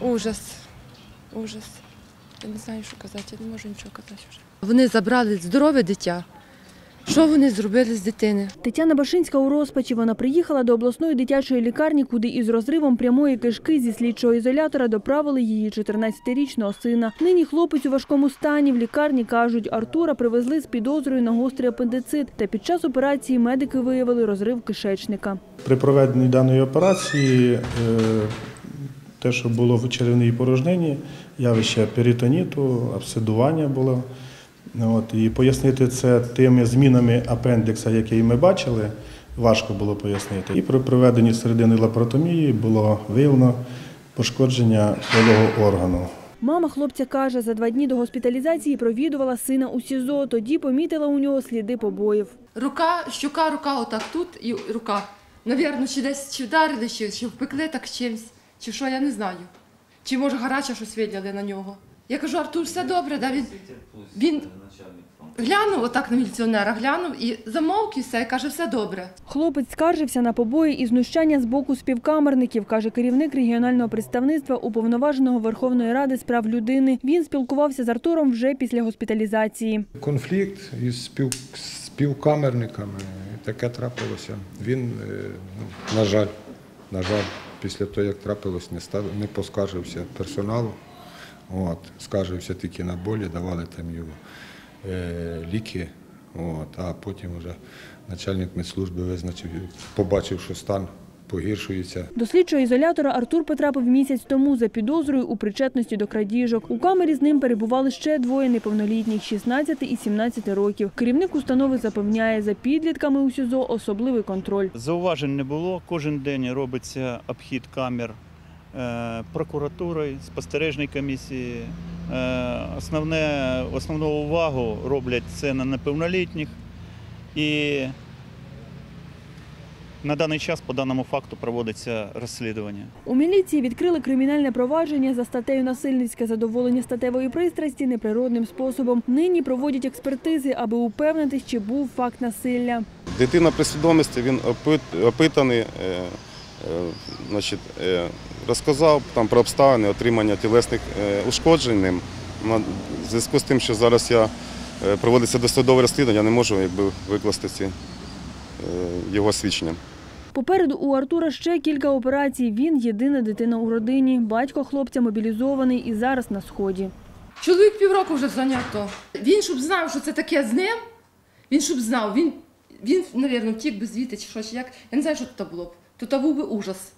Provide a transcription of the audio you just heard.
Ужас. Ужас. Я не знаю, що казати, я не можу нічого казати вже. Вони забрали здорове дитя. Що вони зробили з дитини? Тетяна Башинська у розпачі. Вона приїхала до обласної дитячої лікарні, куди із розривом прямої кишки зі слідчого ізолятора доправили її 14-річного сина. Нині хлопець у важкому стані. В лікарні кажуть, Артура привезли з підозрою на гострий апендицит. Та під час операції медики виявили розрив кишечника. При проведенні даної операції е, те, що було в черевній порожнині, явище перитоніту, абсидування було. От, і пояснити це тими змінами апендикса, які ми бачили, важко було пояснити. І при проведенні середини лапаротомії було виявлено пошкодження полового органу. Мама хлопця каже, за два дні до госпіталізації провідувала сина у СІЗО. Тоді помітила у нього сліди побоїв. Рука, щука, рука отак тут і рука. Навірно, чи десь чи вдарили, чи, чи впекли так чимсь, чи що, я не знаю. Чи може гаряче щось виділи на нього. Я кажу, Артур, все добре, да? він, він глянув отак на міліціонера, глянув і замовк і все, і каже, все добре. Хлопець скаржився на побої і знущання з боку співкамерників, каже керівник регіонального представництва уповноваженого Верховної Ради з прав людини. Він спілкувався з Артуром вже після госпіталізації. конфлікт із спів, співкамерниками. Таке трапилося. Він, е, ну, на жаль, на жаль, після того, як трапилось, не став, не поскаржився персоналу. От, скаржився тільки на болі, давали там його е, ліки. От, а потім вже начальник медслужби визначив, побачив, що стан погіршується. До слідчого ізолятора Артур потрапив місяць тому за підозрою у причетності до крадіжок. У камері з ним перебували ще двоє неповнолітніх – 16 і 17 років. Керівник установи запевняє, за підлітками у СІЗО особливий контроль. Зауважень не було. Кожен день робиться обхід камер е, прокуратури, спостережної комісії. Е, Основне, основну увагу роблять це на неповнолітніх. І на даний час по даному факту проводиться розслідування. У міліції відкрили кримінальне провадження за статтею насильницьке задоволення статевої пристрасті неприродним способом. Нині проводять експертизи, аби упевнитись, чи був факт насилля. Дитина при свідомості, він опитаний, е, е, значить, е, розказав там про обставини отримання тілесних ушкоджень ним. На- В зв'язку з тим, що зараз я проводиться досудове розслідування, я не можу якби, викласти ці його свідченням. Попереду у Артура ще кілька операцій. Він єдина дитина у родині. Батько хлопця мобілізований і зараз на сході. Чоловік півроку вже зайнято. Він щоб знав, що це таке з ним, він щоб знав, він, він, мабуть, втік би звідти чи щось. як. Я не знаю, що тут було б. Тут був би ужас.